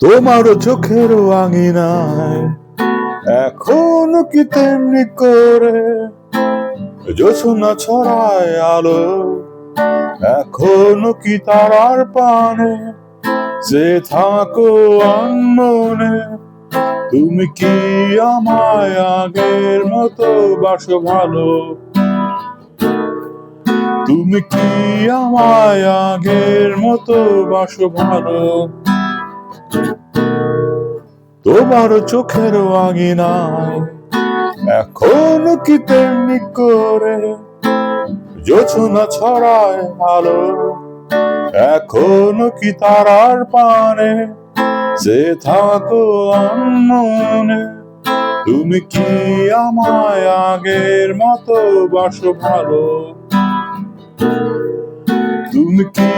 তোমার চোখের আঙিনায়। এখনও কি তেমনি করে? জোছনা ছড়ায় আলো। এখনও কি তারার পানে? যে থাকো আনমনে তুমি কি আমায় আগের মতো বাসো ভালো? তুমি কি আমায় আগের মতো বাসো ভালো? তোমার চোখের আঙিনায় এখন কি তেমনি করে? জোছনা ছড়ায় আলো। এখন কি তারার পানে? সে থাকো অন্যনে তুমি কি আমায় আগের মতো বাসো ভালো? তুমি কি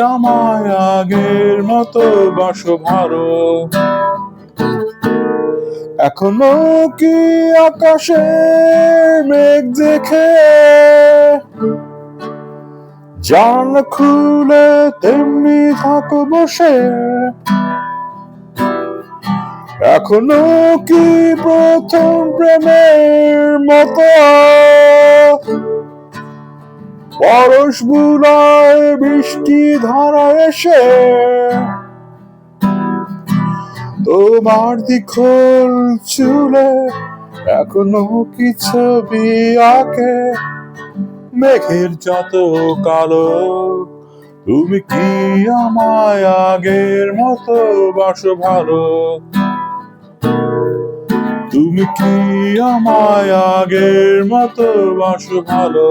আমায় আগের মতো বাসো ভালো? এখনও কি আকাশে মেঘ দেখে? জান খুলে তেমনি থাকো বসে এখনও কি প্রথম প্রেমের মতো? পরশ বুলায় বৃষ্টি ধারা এসে তোমার দিখল চুলে এখনও কি ছবি আঁকে? মেঘের যত কালো, তুমি কি আমায় আগের মতো বাসো ভালো? তুমি কি আমায় আগের মতো বাসো ভালো?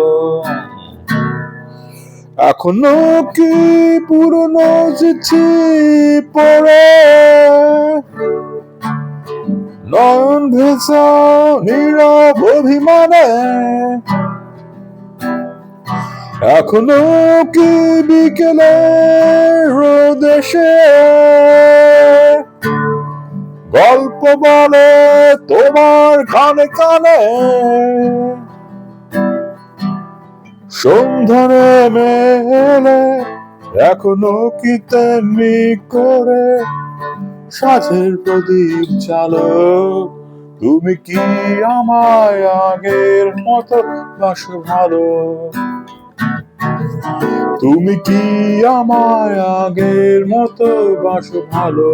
এখনও কি পুরনো চিঠি পড়ে? নয়ন ভেসা নীরব অভিমানে। এখনও কি বিকেলে রোদেশে গল্প বলে তোমার কানে কানে। সন্ধানে মেলে, এখনও কি তেমনি করে? সাথের প্রদীপ চালো তুমি কি আমায় আগের মতো বাসো ভালো? তুমি কি আমায় আগের মতো বাসো ভালো?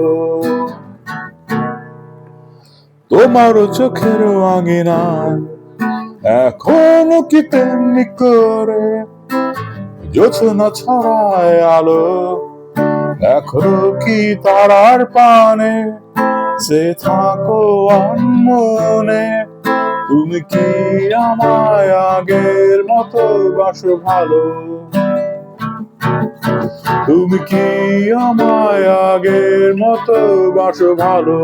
তোমারও চোখের আঙিনায় এখনও কি তেমনি করে? জোছনা ছড়ায় আলো। এখনও কি তারার পানে? সে থাকো আনমনে তুমি কি আমায় আগের মতো বাসো ভালো? তুমি কি আমায় আগের মতো বাসো ভালো?